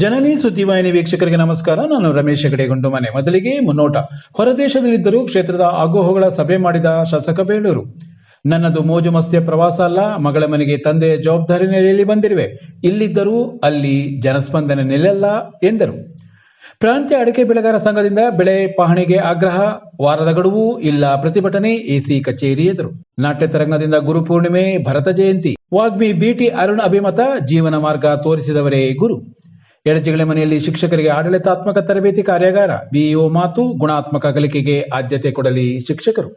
ಜನನಿ ಸುದ್ದಿವಾಹಿನಿ ವೀಕ್ಷಕರಿಗೆ ನಮಸ್ಕಾರ. ನಾನು ರಮೇಶ್ ಹೆಗಡೆ ಗುಂಡುಮನೆ ಮೊದಲಿಗೆ ಮುನ್ನೋಟ. ಹೊರದೇಶದಲ್ಲಿದ್ದರೂ ಕ್ಷೇತ್ರದ ಆಗೋಹಗಳ ಸಭೆ ಮಾಡಿದ ಶಾಸಕ ಬೇಳೂರು ನನ್ನದು ಮೋಜು ಮಸ್ತಿಯ ಪ್ರವಾಸ ಅಲ್ಲ. ಮಗಳ ಮನೆಗೆ ತಂದೆಯ ಜವಾಬ್ದಾರಿ ನೆಲೆಯಲ್ಲಿ ಬಂದಿರುವೆ. ಇಲ್ಲಿದ್ದರೂ ಅಲ್ಲಿ ಜನಸ್ಪಂದನೆ ನಿಲ್ಲಲ್ಲ ಎಂದರು. ಪ್ರಾಂತ್ಯ ಅಡಕೆ ಬೆಳೆಗಾರ ಸಂಘದಿಂದ ಬೆಳೆ ಪಹಣಿಗೆ ಆಗ್ರಹ. ವಾರದ ಗಡುವು ಇಲ್ಲ ಪ್ರತಿಭಟನೆ ಎಸಿ ಕಚೇರಿ ಎದುರು. ನಾಟ್ಯ ತರಂಗದಿಂದ ಗುರುಪೂರ್ಣಿಮೆ ಭರತ ಜಯಂತಿ. ವಾಗ್ಮಿ ಬಿಟಿ ಅರುಣ್ ಅಭಿಮತ, ಜೀವನ ಮಾರ್ಗ ತೋರಿಸಿದವರೇ ಗುರು. ಎಡಜಿಗಳ ಮನೆಯಲ್ಲಿ ಶಿಕ್ಷಕರಿಗೆ ಆಡಳಿತಾತ್ಮಕ ತರಬೇತಿ ಕಾರ್ಯಾಗಾರ, ಬಿಇಒ ಮಾತು, ಗುಣಾತ್ಮಕ ಕಲಿಕೆಗೆ ಆದ್ಯತೆ ಕೊಡಲಿ ಶಿಕ್ಷಕರು.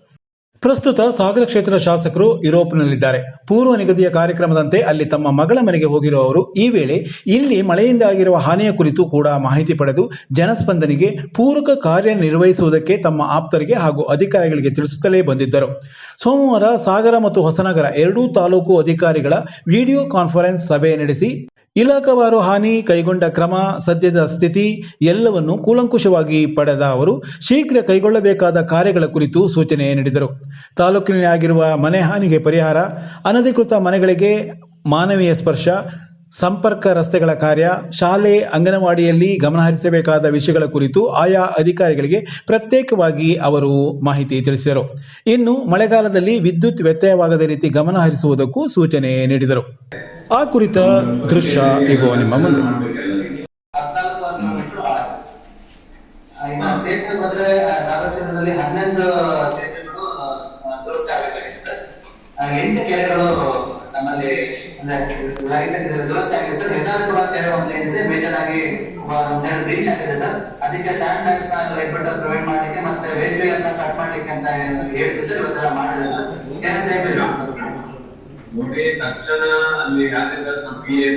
ಪ್ರಸ್ತುತ ಸಾಗರ ಕ್ಷೇತ್ರ ಶಾಸಕರು ಯುರೋಪ್ನಲ್ಲಿದ್ದಾರೆ. ಪೂರ್ವ ನಿಗದಿಯ ಕಾರ್ಯಕ್ರಮದಂತೆ ಅಲ್ಲಿ ತಮ್ಮ ಮಗಳ ಮನೆಗೆ ಹೋಗಿರುವವರು ಈ ವೇಳೆ ಇಲ್ಲಿ ಮಳೆಯಿಂದ ಆಗಿರುವ ಹಾನಿಯ ಕುರಿತು ಕೂಡ ಮಾಹಿತಿ ಪಡೆದು ಜನಸ್ಪಂದನೆಗೆ ಪೂರಕ ಕಾರ್ಯನಿರ್ವಹಿಸುವುದಕ್ಕೆ ತಮ್ಮ ಆಪ್ತರಿಗೆ ಹಾಗೂ ಅಧಿಕಾರಿಗಳಿಗೆ ತಿಳಿಸುತ್ತಲೇ ಬಂದಿದ್ದರು. ಸೋಮವಾರ ಸಾಗರ ಮತ್ತು ಹೊಸನಗರ ಎರಡೂ ತಾಲೂಕು ಅಧಿಕಾರಿಗಳ ವಿಡಿಯೋ ಕಾನ್ಫರೆನ್ಸ್ ಸಭೆ ನಡೆಸಿ ಇಲಾಖಾವಾರು ಹಾನಿ ಕೈಗೊಂಡ ಕ್ರಮ, ಸದ್ಯದ ಸ್ಥಿತಿ ಎಲ್ಲವನ್ನು ಕೂಲಂಕುಷವಾಗಿ ಪಡೆದ ಅವರು ಶೀಘ್ರ ಕೈಗೊಳ್ಳಬೇಕಾದ ಕಾರ್ಯಗಳ ಕುರಿತು ಸೂಚನೆ ನೀಡಿದರು. ತಾಲೂಕಿನಲ್ಲಿ ಆಗಿರುವ ಮನೆ ಹಾನಿಗೆ ಪರಿಹಾರ, ಅನಧಿಕೃತ ಮನೆಗಳಿಗೆ ಮಾನವೀಯ ಸ್ಪರ್ಶ ಸಂಪರ್ಕ ರಸ್ತೆಗಳ ಕಾರ್ಯ, ಶಾಲೆ, ಅಂಗನವಾಡಿಯಲ್ಲಿ ಗಮನಹರಿಸಬೇಕಾದ ವಿಷಯಗಳ ಕುರಿತು ಆಯಾ ಅಧಿಕಾರಿಗಳಿಗೆ ಪ್ರತ್ಯೇಕವಾಗಿ ಅವರು ಮಾಹಿತಿ ತಿಳಿಸಿದರು. ಇನ್ನು ಮಳೆಗಾಲದಲ್ಲಿ ವಿದ್ಯುತ್ ವ್ಯತ್ಯಯವಾಗದ ರೀತಿ ಗಮನಹರಿಸುವುದಕ್ಕೂ ಸೂಚನೆ ನೀಡಿದರು. ಆ ಕುರಿತ ದೃಶ್ಯ ಈಗ ನಿಮ್ಮ ಮುಂದೆ. ಹನ್ನೊಂದು ಸರ್ ಒಂದು ಸೈಡ್ ಬ್ರೀಚ್ ಆಗಿದೆ ಸರ್ ಅದಕ್ಕೆ ಸ್ಯಾಂಡ್ ಬ್ಯಾಗ್ಸ್ನ ಪ್ರೊವೈಡ್ ಮಾಡ್ಲಿಕ್ಕೆ ಮತ್ತೆ ವೇಟ್ರಿ ಅನ್ನ ಕಟ್ ಮಾಡ್ಲಿಕ್ಕೆ ಅಂತ ಹೇಳಿದ್ವಿ ಸರ್ ಇವತ್ತೆಲ್ಲ ಮಾಡಿದೆ ನೋಡಿ ತಕ್ಷಣ ಅಲ್ಲಿ ಯಾರಿಗಾದ್ರು ಪಿ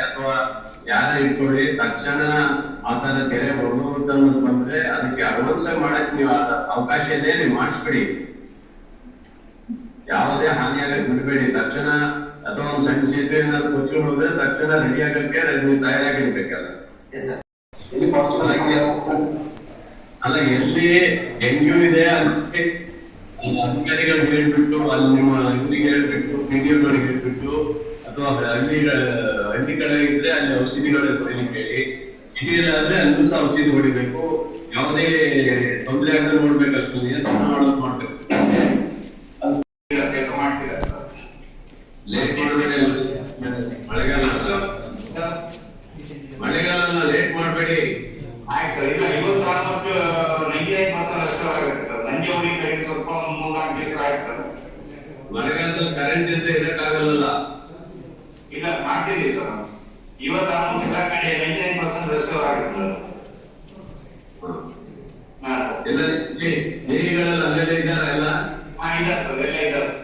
ಅಥವಾ ಯಾರ ಇಟ್ಕೊಳ್ಳಿ ತಕ್ಷಣ ಆತರ ಕೆರೆ ಹೊರಡುವಂತ ಬಂದ್ರೆ ಅದಕ್ಕೆ ಅಡ್ವಾನ್ಸ್ ಮಾಡಕ್ ನೀವು ಅವಕಾಶ ಇದೆ, ನೀವು ಮಾಡಿಸ್ಬಿಡಿ. ಯಾವುದೇ ಹಾನಿ ಆಗಕ್ ಬಿಡಬೇಡಿ. ತಕ್ಷಣ ಅಥವಾ ಒಂದ್ ಸಣ್ಣ ಸೇತುವೆ ಏನಾದ್ರು ಕೊಚ್ಕೊಂಡು ಹೋದ್ರೆ ತಕ್ಷಣ ರೆಡಿ ಆಗಕ್ಕೆ ನೀವು ತಯಾರಾಗಿರ್ಬೇಕಲ್ಲ ಅಲ್ಲ ಎಲ್ಲಿ ಡೆಂಗ್ಯೂ ಇದೆ ಅದಕ್ಕೆ ಅಧಿಕಾರಿಗಳು ಹೇಳ್ಬಿಟ್ಟು ಅಲ್ಲಿ ನಿಮ್ಮ ಅಂಗಡಿಗೆ ಹೇಳ್ಬಿಟ್ಟು ಪಿಡಿಒಗಳಿಗೆ ಹೇಳ್ಬಿಟ್ಟು ಅಥವಾ ಹಳ್ಳಿ ಹಳ್ಳಿ ಕಡೆ ಇದ್ರೆ ಅಲ್ಲಿ ಔಷಧಿಗಳು ಹೊಡಿಲಿಕ್ಕೆ ಹೇಳಿ ಸಿಟಿಯಲ್ಲಿ ಆದ್ರೆ ಅಲ್ಲೂ ಸಹ ಔಷಧಿ ಹೊಡಿಬೇಕು. ಯಾವುದೇ ತೊಂದರೆ ಆಗದೆ ನೋಡ್ಬೇಕಾಗ್ತದೆ ನಿಯಂತ್ರಣ ಮಾಡೋದು ಮಾಡ್ಬೇಕು ಕೆಲಸ ಮಾಡ್ತಿದ್ದಾರೆ ಸರ್ ಲೇಟ್ ಮಾಡಬೇಡಿ ಮಳೆಗಾಲ ಅಲ್ಲ. ಮಳೆಗಾಲ ಅಲ್ಲ ಲೇಟ್ ಮಾಡಬೇಡಿ ಆಯ್ತು ಸರ್ ಇಲ್ಲ ಇವತ್ತು ಆಲ್ಮೋಸ್ಟ್ ನೈಂಟಿ ಐದು ಪರ್ಸೆಂಟ್ ಅಷ್ಟು ಆಗುತ್ತೆ ಸರ್ ನಂಗೆ ಹುಡಿ ಕಡೆಗೆ ಸ್ವಲ್ಪ ಒಂದು ಮೂರ್ನಾಲ್ಕು ದಿವಸ ಆಯ್ತು ಸರ್ ಮಳೆಗಾಲದಲ್ಲಿ ಕರೆಂಟ್ ಇಲ್ಲದೆ ಇರಕ್ಕಾಗಲ್ಲ ಇಲ್ಲ ಮಾಡ್ತಿದ್ದೀವಿ ಸರ್ ಇವತ್ತು ಆಲ್ಮೋಸ್ಟ್ ಎಲ್ಲ ಕಡೆ ನೈಂಟಿ ನೈನ್ ಪರ್ಸೆಂಟ್ ಅಷ್ಟು ಆಗುತ್ತೆ ಸರ್. ಹಾ ಸರ್. ಎಲ್ಲ ಜೈಗಳೆಲ್ಲ ಅಲ್ಲೆಲ್ಲ ಇದ್ದಾರ ಎಲ್ಲ? ಹಾ ಇದ್ದಾರೆ ಸರ್ ಎಲ್ಲ ಇದ್ದಾರೆ ಸರ್.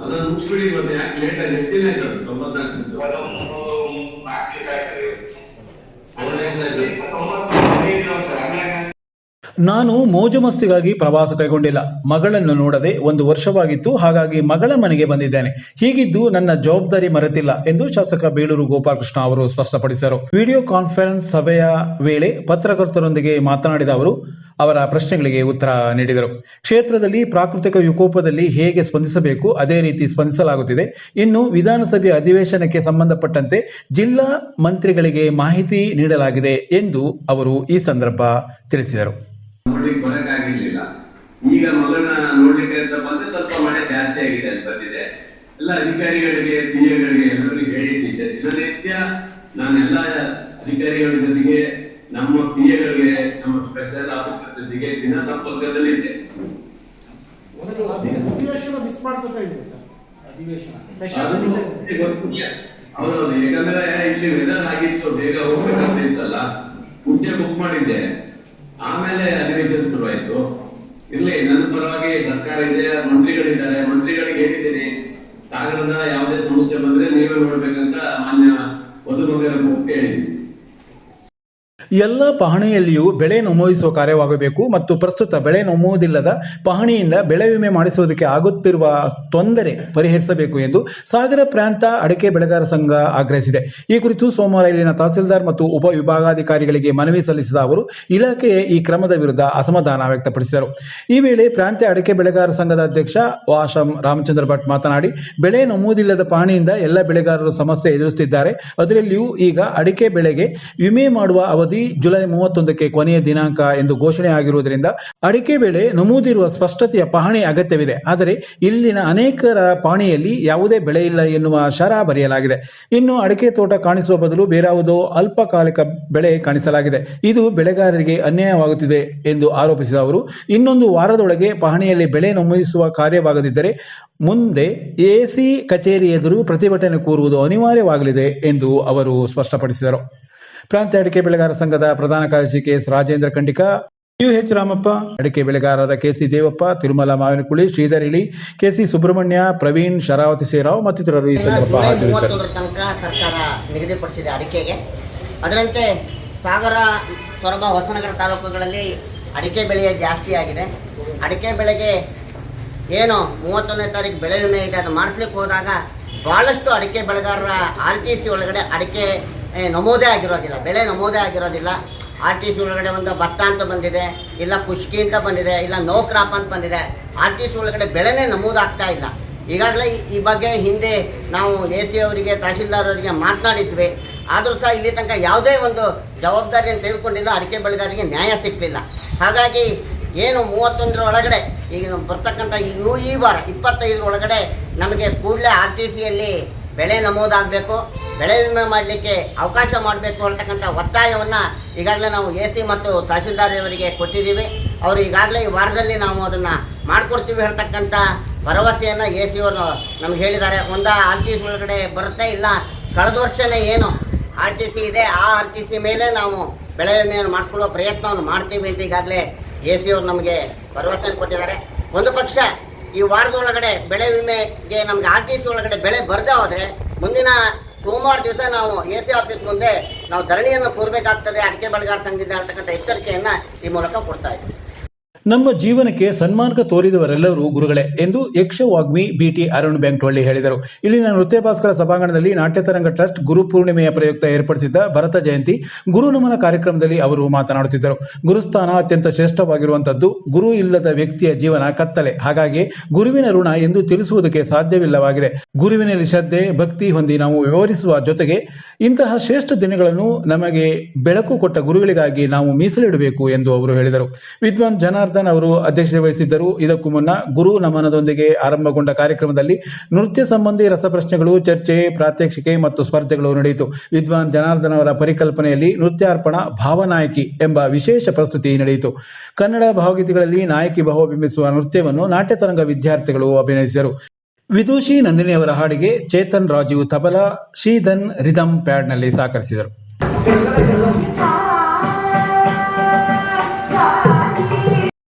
ಅದನ್ನ ಮುಗಿಸ್ಬಿಡಿ ಮತ್ತೆ ಯಾಕೆ ಲೇಟ್ ಆಗಿ ಆಯ್ತು ತೊಂಬತ್ನಾಲ್ಕು ನಾಲ್ಕು ದಿವಸ ಆಯ್ತು ನಾನು ಮೋಜು ಮಸ್ತಿಗಾಗಿ ಪ್ರವಾಸ ಕೈಗೊಂಡಿಲ್ಲ. ಮಗಳನ್ನು ನೋಡದೆ ಒಂದು ವರ್ಷವಾಗಿತ್ತು. ಹಾಗಾಗಿ ಮಗಳ ಮನೆಗೆ ಬಂದಿದ್ದೇನೆ. ಹೀಗಿದ್ದು ನನ್ನ ಜವಾಬ್ದಾರಿ ಮರೆತಿಲ್ಲ ಎಂದು ಶಾಸಕ ಬೇಳೂರು ಗೋಪಾಲಕೃಷ್ಣ ಅವರು ಸ್ಪಷ್ಟಪಡಿಸಿದರು. ವಿಡಿಯೋ ಕಾನ್ಫರೆನ್ಸ್ ಸಭೆಯ ವೇಳೆ ಪತ್ರಕರ್ತರೊಂದಿಗೆ ಮಾತನಾಡಿದ ಅವರು, ಅವರ ಪ್ರಶ್ನೆಗಳಿಗೆ ಉತ್ತರ ನೀಡಿದರು. ಕ್ಷೇತ್ರದಲ್ಲಿ ಪ್ರಾಕೃತಿಕ ವಿಕೋಪದಲ್ಲಿ ಹೇಗೆ ಸ್ಪಂದಿಸಬೇಕು? ಅದೇ ರೀತಿ ಸ್ಪಂದಿಸಲಾಗುತ್ತಿದೆ. ಇನ್ನು ವಿಧಾನಸಭೆ ಅಧಿವೇಶನಕ್ಕೆ ಸಂಬಂಧಪಟ್ಟಂತೆ ಜಿಲ್ಲಾ ಮಂತ್ರಿಗಳಿಗೆ ಮಾಹಿತಿ ನೀಡಲಾಗಿದೆ ಎಂದು ಅವರು ಈ ಸಂದರ್ಭ ತಿಳಿಸಿದರು. ನೋಡ್ಲಿಕ್ಕೆ ಬರಕ್ ಆಗಿರ್ಲಿಲ್ಲ ಈಗ ಮಗಳನ್ನ ನೋಡ್ಲಿಕ್ಕೆ ಅಂತ ಬಂದ್ರೆ ಸ್ವಲ್ಪ ಮಳೆ ಜಾಸ್ತಿ ಆಗಿದೆ ಅಂತ ಬಂದಿದೆ. ಎಲ್ಲ ಅಧಿಕಾರಿಗಳಿಗೆ ಪಿ ಎಗಳಿಗೆ ಎಲ್ಲರಿಗೂ ಹೇಳಿದ್ದೆ ದಿನನಿತ್ಯ ನಾನೆಲ್ಲ ಅಧಿಕಾರಿಗಳ ಜೊತೆಗೆ ನಮ್ಮ ಪಿ ಎಗಳಿಗೆ ನಮ್ಮ ಸ್ಪೆಷಲ್ ಆಫೀಸರ್ ಜೊತೆಗೆ ದಿನ ಸಂಪರ್ಕದಲ್ಲಿ ಒಂದು ಅಧಿ- ಅಧಿವೇಶನ ಮಿಸ್ ಮಾಡ್ಕೊತಾ ಇದೆ ಸರ್. ಸೆಷನ್ ಇದೆ. ಗೊತ್ತಿಲ್ಲ. ಹೌದೌದು. ಯಾಕಂದ್ರೆ ಇಲ್ಲಿ ವೆದರ್ ಆಗಿತ್ತು ಬೇಗ ಹೋಗ್ಬೇಕಂತ ಇತ್ತಲ್ಲ. ಮುಂಚೆ ಬುಕ್ ಮಾಡಿದ್ದೆ. ಆಮೇಲೆ ಅಧಿವೇಶನ ಶುರುವಾಯ್ತು. ಇರ್ಲಿ, ನನ್ನ ಪರವಾಗಿ ಸರ್ಕಾರ ಇದೆ, ಮಂತ್ರಿಗಳಿದ್ದಾರೆ. ಮಂತ್ರಿಗಳಿಗೆ ಹೇಳಿದ್ದೀನಿ, ಸಾಗರದ ಯಾವುದೇ ಸಮಸ್ಯೆ ಬಂದ್ರೆ ನೀವೇ ನೋಡ್ಬೇಕಂತ ಮಾನ್ಯ ವಧು ಮಗರ ಹೇಳಿದ್ದೀನಿ ಎಲ್ಲ ಪಹಣಿಯಲ್ಲಿಯೂ ಬೆಳೆ ನಮೂದಿಸುವ ಕಾರ್ಯವಾಗಬೇಕು ಮತ್ತು ಪ್ರಸ್ತುತ ಬೆಳೆ ನಮೂದಿಲ್ಲದ ಪಹಣಿಯಿಂದ ಬೆಳೆ ವಿಮೆ ಮಾಡಿಸುವುದಕ್ಕೆ ಆಗುತ್ತಿರುವ ತೊಂದರೆ ಪರಿಹರಿಸಬೇಕು ಎಂದು ಸಾಗರ ಪ್ರಾಂತ ಅಡಕೆ ಬೆಳೆಗಾರ ಸಂಘ ಆಗ್ರಹಿಸಿದೆ. ಈ ಕುರಿತು ಸೋಮವಾರ ಇಲ್ಲಿನ ತಹಸೀಲ್ದಾರ್ ಮತ್ತು ಉಪ ವಿಭಾಗಾಧಿಕಾರಿಗಳಿಗೆ ಮನವಿ ಸಲ್ಲಿಸಿದ ಅವರು ಇಲಾಖೆ ಈ ಕ್ರಮದ ವಿರುದ್ಧ ಅಸಮಾಧಾನ ವ್ಯಕ್ತಪಡಿಸಿದರು. ಈ ವೇಳೆ ಪ್ರಾಂತ್ಯ ಅಡಿಕೆ ಬೆಳೆಗಾರ ಸಂಘದ ಅಧ್ಯಕ್ಷ ವಾಶಂ ರಾಮಚಂದ್ರ ಭಟ್ ಮಾತನಾಡಿ, ಬೆಳೆ ನಮೂದಿಲ್ಲದ ಪಹಣಿಯಿಂದ ಎಲ್ಲ ಬೆಳೆಗಾರರು ಸಮಸ್ಯೆ ಎದುರಿಸುತ್ತಿದ್ದಾರೆ. ಅದರಲ್ಲಿಯೂ ಈಗ ಅಡಿಕೆ ಬೆಳೆಗೆ ವಿಮೆ ಮಾಡುವ ಅವಧಿ ಜುಲೈ ಮೂವತ್ತೊಂದಕ್ಕೆ ಕೊನೆಯ ದಿನಾಂಕ ಎಂದು ಘೋಷಣೆ ಆಗಿರುವುದರಿಂದ ಅಡಿಕೆ ಬೆಳೆ ನಮೂದಿರುವ ಸ್ಪಷ್ಟತೆಯ ಪಹಣಿ ಅಗತ್ಯವಿದೆ. ಆದರೆ ಇಲ್ಲಿನ ಅನೇಕರ ಪಹಣಿಯಲ್ಲಿ ಯಾವುದೇ ಬೆಳೆ ಇಲ್ಲ ಎನ್ನುವ ಶರ ಬರೆಯಲಾಗಿದೆ. ಇನ್ನು ಅಡಿಕೆ ತೋಟ ಕಾಣಿಸುವ ಬದಲು ಬೇರಾವುದೋ ಅಲ್ಪಕಾಲಿಕ ಬೆಳೆ ಕಾಣಿಸಲಾಗಿದೆ. ಇದು ಬೆಳೆಗಾರರಿಗೆ ಅನ್ಯಾಯವಾಗುತ್ತಿದೆ ಎಂದು ಆರೋಪಿಸಿದ ಅವರು. ಇನ್ನೊಂದು ವಾರದೊಳಗೆ ಪಹಣಿಯಲ್ಲಿ ಬೆಳೆ ನಮೂದಿಸುವ ಕಾರ್ಯವಾಗದಿದ್ದರೆ ಮುಂದೆ ಎಸಿ ಕಚೇರಿ ಎದುರು ಪ್ರತಿಭಟನೆ ಕೂರುವುದು ಅನಿವಾರ್ಯವಾಗಲಿದೆ ಎಂದು ಅವರು ಸ್ಪಷ್ಟಪಡಿಸಿದರು. ಪ್ರಾಂತ್ಯ ಅಡಿಕೆ ಬೆಳೆಗಾರ ಸಂಘದ ಪ್ರಧಾನ ಕಾರ್ಯದರ್ಶಿ K S Rajendra Khandika U H Ramappa ಅಡಿಕೆ ಬೆಳೆಗಾರರಾದ ಕೆಸಿ ದೇವಪ್ಪ ತಿರುಮಲ ಮಾವಿನಕುಳಿ ಶ್ರೀಧರ್ ಇಳಿ ಕೆಸಿ ಸುಬ್ರಹ್ಮಣ್ಯ ಪ್ರವೀಣ್ ಶರಾವತಿ ಸೇರಾವ್ ಮತ್ತಿತರರು ಈ ಸಂದರ್ಭ ಹಾಜರಿದ್ದರು. ತನಕ ಸರ್ಕಾರ ನಿಗದಿಪಡಿಸಿದೆ ಅಡಿಕೆಗೆ. ಅದರಂತೆ ಸಾಗರ ಸೊರಬ ಹೊಸನಗರ ತಾಲೂಕುಗಳಲ್ಲಿ ಅಡಿಕೆ ಬೆಳೆಯ ಜಾಸ್ತಿ ಆಗಿದೆ. ಅಡಿಕೆ ಬೆಳೆಗೆ ಏನು ಮೂವತ್ತೊಂದನೇ ತಾರೀಕು ಬೆಳೆ ವಿಮೆ ಇದೆ ಅದು ಮಾಡಿಸ್ಲಿಕ್ಕೆ ಹೋದಾಗ ಭಾಳಷ್ಟು ಅಡಿಕೆ ಬೆಳೆಗಾರರ ಆರ್ ಟಿ ಸಿ ಒಳಗಡೆ ಅಡಿಕೆ ನಮೂದೇ ಆಗಿರೋದಿಲ್ಲ. ಬೆಳೆ ನಮೋದೇ ಆಗಿರೋದಿಲ್ಲ. ಆರ್ ಟಿ ಸಿ ಒಳಗಡೆ ಒಂದು ಭತ್ತ ಅಂತ ಬಂದಿದೆ, ಇಲ್ಲ ಪುಷ್ಕಿ ಅಂತ ಬಂದಿದೆ, ಇಲ್ಲ ನೋ ಕ್ರಾಪ್ ಅಂತ ಬಂದಿದೆ. ಆರ್ ಟಿ ಸಿ ಒಳಗಡೆ ಬೆಳೆನೇ ನಮೂದಾಗ್ತಾ ಇಲ್ಲ. ಈಗಾಗಲೇ ಈ- ಬಗ್ಗೆ ಹಿಂದೆ ನಾವು ಎ ಸಿ ಅವರಿಗೆ, ತಹಶೀಲ್ದಾರ್ ಅವರಿಗೆ ಮಾತನಾಡಿದ್ವಿ. ಆದರೂ ಸಹ ಇಲ್ಲಿ ತನಕ ಯಾವುದೇ ಒಂದು ಜವಾಬ್ದಾರಿಯನ್ನು ತೆಗೆದುಕೊಂಡಿಲ್ಲ, ಅಡಿಕೆ ಬೆಳೆಗಾರರಿಗೆ ನ್ಯಾಯ ಸಿಕ್ಕಲಿಲ್ಲ ಹಾಗಾಗಿ ಏನು ಮೂವತ್ತೊಂದರ ಒಳಗಡೆ, ಈಗ ಬರ್ತಕ್ಕಂಥ ಈ ಈ ವಾರ ಇಪ್ಪತ್ತೈದರ ಒಳಗಡೆ ನಮಗೆ ಕೂಡಲೇ ಆರ್ ಟಿ ಸಿಯಲ್ಲಿ ಬೆಳೆ ನಮೂದಾಗಬೇಕು. ಬೆಳೆ ವಿಮೆ ಮಾಡಲಿಕ್ಕೆ ಅವಕಾಶ ಮಾಡಬೇಕು ಅಂತಕ್ಕಂಥ ಒತ್ತಾಯವನ್ನು ಈಗಾಗಲೇ ನಾವು ಎ ಸಿ ಮತ್ತು ತಹಸೀಲ್ದಾರ್ಯವರಿಗೆ ಕೊಟ್ಟಿದ್ದೀವಿ. ಅವರು ಈಗಾಗಲೇ ಈ ವಾರದಲ್ಲಿ ನಾವು ಅದನ್ನು ಮಾಡಿಕೊಡ್ತೀವಿ ಹೇಳ್ತಕ್ಕಂಥ ಭರವಸೆಯನ್ನು ಎ ಸಿ ಅವರು ನಮ್ಗೆ ಹೇಳಿದ್ದಾರೆ. ಒಂದು ಆರ್ ಟಿ ಸಿ ಒಳಗಡೆ ಬರುತ್ತೆ ಇಲ್ಲ, ಕಳೆದ ವರ್ಷನೇ ಏನು ಆರ್ ಟಿ ಸಿ ಇದೆ, ಆ ಆರ್ ಟಿ ಸಿ ಮೇಲೆ ನಾವು ಬೆಳೆ ವಿಮೆಯನ್ನು ಮಾಡಿಕೊಳ್ಳುವ ಪ್ರಯತ್ನವನ್ನು ಮಾಡ್ತೀವಿ ಅಂತ ಈಗಾಗಲೇ ಎ ಸಿ ಅವರು ನಮಗೆ ಭರವಸೆಯನ್ನು ಕೊಟ್ಟಿದ್ದಾರೆ. ಒಂದು ಪಕ್ಷ ಈ ವಾರದೊಳಗಡೆ ಬೆಳೆ ವಿಮೆಗೆ ನಮಗೆ ಆರ್ ಟಿ ಸಿ ಒಳಗಡೆ ಬೆಳೆ ಬರದೇ ಹೋದರೆ ಮುಂದಿನ ಸೋಮವಾರ ದಿವಸ ನಾವು ಎ ಸಿ ಆಫೀಸ್ ಮುಂದೆ ನಾವು ಧರಣಿಯನ್ನು ಕೂರಬೇಕಾಗ್ತದೆ, ಅಡಿಕೆ ಬೆಳೆಗಾರ ಸಂಘದಿಂದ ಅಂತಕ್ಕಂಥ ಎಚ್ಚರಿಕೆಯನ್ನು ಈ ಮೂಲಕ ಕೊಡ್ತಾ ಇದ್ದೀವಿ. ನಮ್ಮ ಜೀವನಕ್ಕೆ ಸನ್ಮಾನಕ ತೋರಿದವರೆಲ್ಲರೂ ಗುರುಗಳೇ ಎಂದು ಯಕ್ಷವಾಗ್ಮಿ ಬಿಟಿ ಅರುಣ್ ಬೆಂಕ್ಟೊಳ್ಳಿ ಹೇಳಿದರು. ಇಲ್ಲಿನ ನೃತ್ಯ ಭಾಸ್ಕರ ಸಭಾಂಗಣದಲ್ಲಿ ನಾಟ್ಯತರಂಗ ಟ್ರಸ್ಟ್ ಗುರು ಪೂರ್ಣಿಮೆಯ ಪ್ರಯುಕ್ತ ಏರ್ಪಡಿಸಿದ್ದ ಭರತ ಜಯಂತಿ ಗುರು ನಮನ ಕಾರ್ಯಕ್ರಮದಲ್ಲಿ ಅವರು ಮಾತನಾಡುತ್ತಿದ್ದರು. ಗುರುಸ್ಥಾನ ಅತ್ಯಂತ ಶ್ರೇಷ್ಠವಾಗಿರುವಂತದ್ದು ಗುರು ಇಲ್ಲದ ವ್ಯಕ್ತಿಯ ಜೀವನ ಕತ್ತಲೆ. ಹಾಗಾಗಿ ಗುರುವಿನ ಋಣ ಎಂದು ತಿಳಿಸುವುದಕ್ಕೆ ಸಾಧ್ಯವಿಲ್ಲವಾಗಿದೆ. ಗುರುವಿನಲ್ಲಿ ಶ್ರದ್ಧೆ, ಭಕ್ತಿ ಹೊಂದಿ ನಾವು ವ್ಯವಹರಿಸುವ ಜೊತೆಗೆ ಇಂತಹ ಶ್ರೇಷ್ಠ ದಿನಗಳನ್ನು ನಮಗೆ ಬೆಳಕು ಕೊಟ್ಟ ಗುರುಗಳಿಗಾಗಿ ನಾವು ಮೀಸಲಿಡಬೇಕು ಎಂದು ಅವರು ಹೇಳಿದರು. ವಿದ್ವಾನ್ ಜನಾರ್ದನ್ ಅವರು ಅಧ್ಯಕ್ಷತೆ ವಹಿಸಿದ್ದರು. ಇದಕ್ಕೂ ಮುನ್ನ ಗುರು ನಮನದೊಂದಿಗೆ ಆರಂಭಗೊಂಡ ಕಾರ್ಯಕ್ರಮದಲ್ಲಿ ನೃತ್ಯ ಸಂಬಂಧಿ ರಸಪ್ರಶ್ನೆಗಳು, ಚರ್ಚೆ, ಪ್ರಾತ್ಯಕ್ಷಿಕೆ ಮತ್ತು ಸ್ಪರ್ಧೆಗಳು ನಡೆಯಿತು. ವಿದ್ವಾನ್ ಜನಾರ್ದನ್ ಅವರ ಪರಿಕಲ್ಪನೆಯಲ್ಲಿ ನೃತ್ಯಾರ್ಪಣ ಭಾವನಾಯಕಿ ಎಂಬ ವಿಶೇಷ ಪ್ರಸ್ತುತಿ ನಡೆಯಿತು. ಕನ್ನಡ ಭಾವಗೀತೆಗಳಲ್ಲಿ ನಾಯಕಿ ಬಿಂಬಿಸುವ ನೃತ್ಯವನ್ನು ನಾಟ್ಯತರಂಗ ವಿದ್ಯಾರ್ಥಿಗಳು ಅಭಿನಯಿಸಿದರು. ವಿದೂಷಿ ನಂದಿನಿ ಅವರ ಹಾಡಿಗೆ ಚೇತನ್ ರಾಜೀವ್ ತಬಲಾ, ಶ್ರೀಧನ್ ರಿದಮ್ ಪ್ಯಾಡ್ನಲ್ಲಿ ಸಹಕರಿಸಿದರು.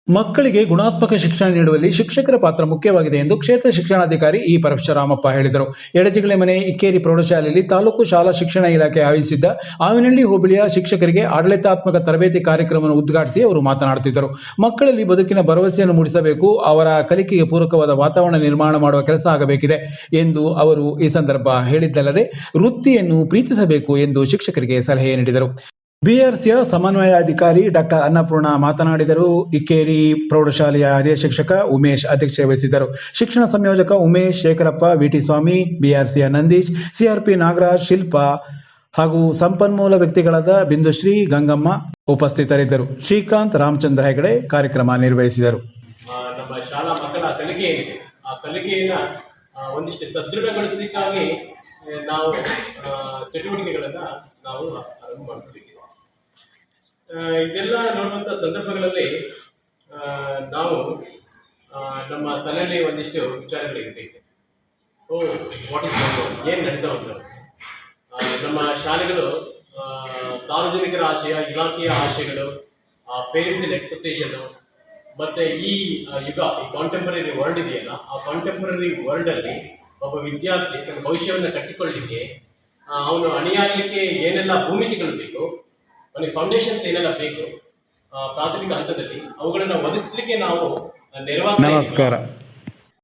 ಮಕ್ಕಳಿಗೆ ಗುಣಾತ್ಮಕ ಶಿಕ್ಷಣ ನೀಡುವಲ್ಲಿ ಶಿಕ್ಷಕರ ಪಾತ್ರ ಮುಖ್ಯವಾಗಿದೆ ಎಂದು ಕ್ಷೇತ್ರ ಶಿಕ್ಷಣಾಧಿಕಾರಿ ಇ ಪರಶುರಾಮಪ್ಪ ಹೇಳಿದರು. ಎಡಜಿಗಳೆ ಮನೆ, ಇಕ್ಕೇರಿ ಪ್ರೌಢಶಾಲೆಯಲ್ಲಿ ತಾಲೂಕು ಶಾಲಾ ಶಿಕ್ಷಣ ಇಲಾಖೆ ಆಯೋಜಿಸಿದ್ದ ಆವಿನಹಳ್ಳಿ ಹೋಬಳಿಯ ಶಿಕ್ಷಕರಿಗೆ ಆಡಳಿತಾತ್ಮಕ ತರಬೇತಿ ಕಾರ್ಯಕ್ರಮವನ್ನು ಉದ್ಘಾಟಿಸಿ ಅವರು ಮಾತನಾಡುತ್ತಿದ್ದರು. ಮಕ್ಕಳಲ್ಲಿ ಬದುಕಿನ ಭರವಸೆಯನ್ನು ಮೂಡಿಸಬೇಕು, ಅವರ ಕಲಿಕೆಗೆ ಪೂರಕವಾದ ವಾತಾವರಣ ನಿರ್ಮಾಣ ಮಾಡುವ ಕೆಲಸ ಆಗಬೇಕಿದೆ ಎಂದು ಅವರು ಈ ಸಂದರ್ಭ ಹೇಳಿದ್ದಲ್ಲದೆ ವೃತ್ತಿಯನ್ನು ಪ್ರೀತಿಸಬೇಕು ಎಂದು ಶಿಕ್ಷಕರಿಗೆ ಸಲಹೆ ನೀಡಿದರು. ಬಿಆರ್ಸಿಯ ಸಮನ್ವಯಾಧಿಕಾರಿ ಡಾಕ್ಟರ್ ಅನ್ನಪೂರ್ಣ ಮಾತನಾಡಿದರು. ಇಕ್ಕೇರಿ ಪ್ರೌಢಶಾಲೆಯ ಹಿರಿಯ ಶಿಕ್ಷಕ ಉಮೇಶ್ ಅಧ್ಯಕ್ಷತೆ ವಹಿಸಿದ್ದರು. ಶಿಕ್ಷಣ ಸಂಯೋಜಕ Umesh Shekharappa VT Swamy ಬಿಆರ್ಸಿಯ Nandish C R P Nagaraj Shilpa ಹಾಗೂ ಸಂಪನ್ಮೂಲ ವ್ಯಕ್ತಿಗಳಾದ ಬಿಂದುಶ್ರೀ ಗಂಗಮ್ಮ ಉಪಸ್ಥಿತರಿದ್ದರು. ಶ್ರೀಕಾಂತ್ ರಾಮಚಂದ್ರ ಹೆಗಡೆ ಕಾರ್ಯಕ್ರಮ ನಿರ್ವಹಿಸಿದರು. ನಮ್ಮ ಶಾಲಾ ಮಕ್ಕಳ ಕಲಿಕೆ ಆ ಒಂದಿಷ್ಟು ಸದೃಢಗೊಳಿಸಲಿಕ್ಕಾಗಿ ನಾವು ಚಟುವಟಿಕೆಗಳನ್ನು ನಾವು ಆರಂಭ ಮಾಡ್ತಿದ್ದೀವಿ ಆ, ಇದೆಲ್ಲ ನೋಡುವಂಥ ಸಂದರ್ಭಗಳಲ್ಲಿ ನಾವು ನಮ್ಮ ತಲೆಯಲ್ಲಿ ಒಂದಿಷ್ಟು ವಿಚಾರಗಳಿರುತ್ತೆ ಓ ವಾಟ್ ಇಸ್ ಏನು ನಡೀತಾ ಉಂಟು? ನಮ್ಮ ಶಾಲೆಗಳು ಸಾರ್ವಜನಿಕರ ಆಶಯ, ಇಲಾಖೆಯ ಆಶಯಗಳು ಪೇರೆಂಟ್ಸಿನ ಎಕ್ಸ್ಪೆಕ್ಟೇಷನು ಮತ್ತು ಈ ಯುಗ, ಈ ಕಾಂಟೆಂಪರರಿ ವರ್ಲ್ಡ್ ಇದೆಯಲ್ಲ, ಆ ಕಾಂಟೆಂಪರರಿ ವರ್ಲ್ಡಲ್ಲಿ ಒಬ್ಬ ವಿದ್ಯಾರ್ಥಿ ತನ್ನ ಭವಿಷ್ಯವನ್ನು ಕಟ್ಟಿಕೊಳ್ಳಲಿಕ್ಕೆ ಅವನು ಅಣಿಯಾಗಲಿಕ್ಕೆ ಏನೆಲ್ಲ ಭೂಮಿಕೆಗಳು ಬೇಕು ಅವನಿಗೆ ಫೌಂಡೇಶನ್ಸ್ ಏನೆಲ್ಲ ಬೇಕು? ಪ್ರಾಥಮಿಕ ಹಂತದಲ್ಲಿ ಅವುಗಳನ್ನು ಒದಗಿಸ್ಲಿಕ್ಕೆ ನಾವು ನೆರವಾಗ ನಮಸ್ಕಾರ.